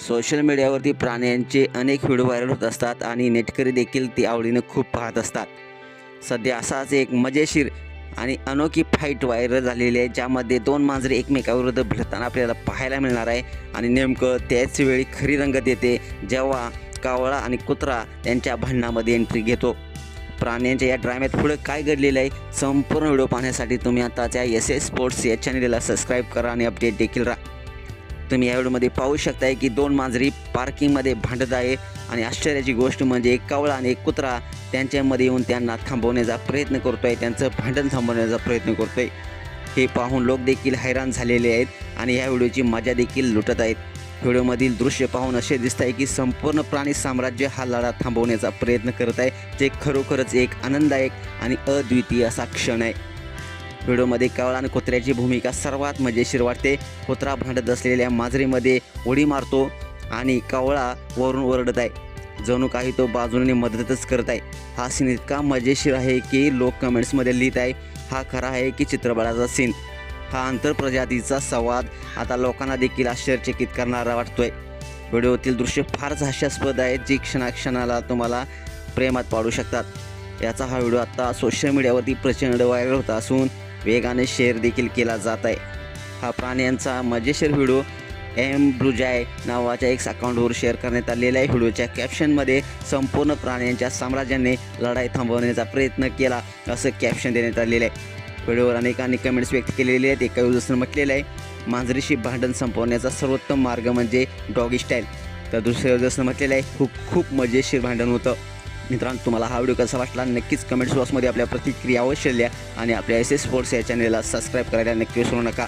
Social मीडियावरती प्राण्यांचे अनेक व्हिडिओ व्हायरल होत असतात आणि नेटकरी देखील ते आवडीनं खूप पाहत असतात. सध्या असाच एक मजेशीर आणि अनोखी फाईट व्हायरल झालेली आहे ज्यामध्ये दोन मांजरे एकमेकाविरुद्ध भिडताना आपल्याला पाहायला मिळणार आहे आणि नेमकं त्याच वेळी खरी रंगत येते जेव्हा कावळा आणि कुत्रा त्यांच्या भांडणामध्ये एंट्री घेतो. प्राण्यांच्या या ड्राम्यात पुढं काय घडलेलं आहे संपूर्ण व्हिडिओ पाहण्यासाठी तुम्ही आताच्या एस एस स्पोर्ट्स या चॅनलला सबस्क्राईब करा आणि अपडेट देखील राहा. तुम्ही या व्हिडिओमध्ये पाहू शकताय की दोन मांजरी पार्किंगमध्ये भांडत आहे. आणि आश्चर्याची गोष्ट म्हणजे एक कावळा आणि एक कुत्रा त्यांच्यामध्ये येऊन त्यांना थांबवण्याचा प्रयत्न करतोय त्यांचं भांडण थांबवण्याचा प्रयत्न करतोय. हे पाहून लोक देखील हैराण झालेले आहेत आणि ह्या व्हिडिओची मजा देखील लुटत आहेत. व्हिडिओमधील दृश्य पाहून असे दिसत आहे की संपूर्ण प्राणी साम्राज्य हा लढा थांबवण्याचा प्रयत्न करत आहे जे खरोखरच एक आनंददायक आणि अद्वितीय असा क्षण आहे. व्हिडिओमध्ये कावळा आणि कुत्र्याची भूमिका सर्वात मजेशीर वाटते. कुत्रा भांडत असलेल्या मांजरीमध्ये उडी मारतो आणि कावळा वरून ओरडत आहे. जणू काही तो बाजूने मदतच करत आहे. हा सीन इतका मजेशीर आहे की लोक कमेंट्समध्ये लिहित आहे हा खरा आहे की चित्रपटाचा सीन हा आंतरप्रजातीचा संवाद आता लोकांना देखील आश्चर्यचकित करणारा वाटतोय. व्हिडिओतील दृश्य फारच हास्यास्पद आहे जी क्षणाक्षणाला तुम्हाला प्रेमात पाडू शकतात. याचा हा व्हिडिओ आता सोशल मीडियावरती प्रचंड व्हायरल होता असून वेगाने शेअर देखील केला जात आहे. हा प्राण्यांचा मजेशीर व्हिडिओ एम ब्रुजाय नावाच्या एक अकाउंटवर शेअर करण्यात आलेला आहे. व्हिडिओच्या कॅप्शनमध्ये संपूर्ण प्राण्यांच्या साम्राज्याने लढाई थांबवण्याचा प्रयत्न केला असं कॅप्शन देण्यात आलेलं आहे. व्हिडिओवर अनेकांनी कमेंट्स व्यक्त केलेले आहेत. एका युजर्सनं म्हटलेलं आहे मांजरीशी भांडण संपवण्याचा सर्वोत्तम मार्ग म्हणजे डॉगी स्टाईल तर दुसऱ्या युजर्सनं म्हटलेलं आहे खूप खूप मजेशीर भांडण होतं. मित्रांनो तुम्हाला हा व्हिडिओ कसा वाटला नक्कीच कमेंट बॉक्समध्ये आपल्या प्रतिक्रिया अवश्य लिहा आणि आपल्या एस एस स्पोर्ट्स या चॅनलला सबस्क्राईब करायला नक्की विसरू नका.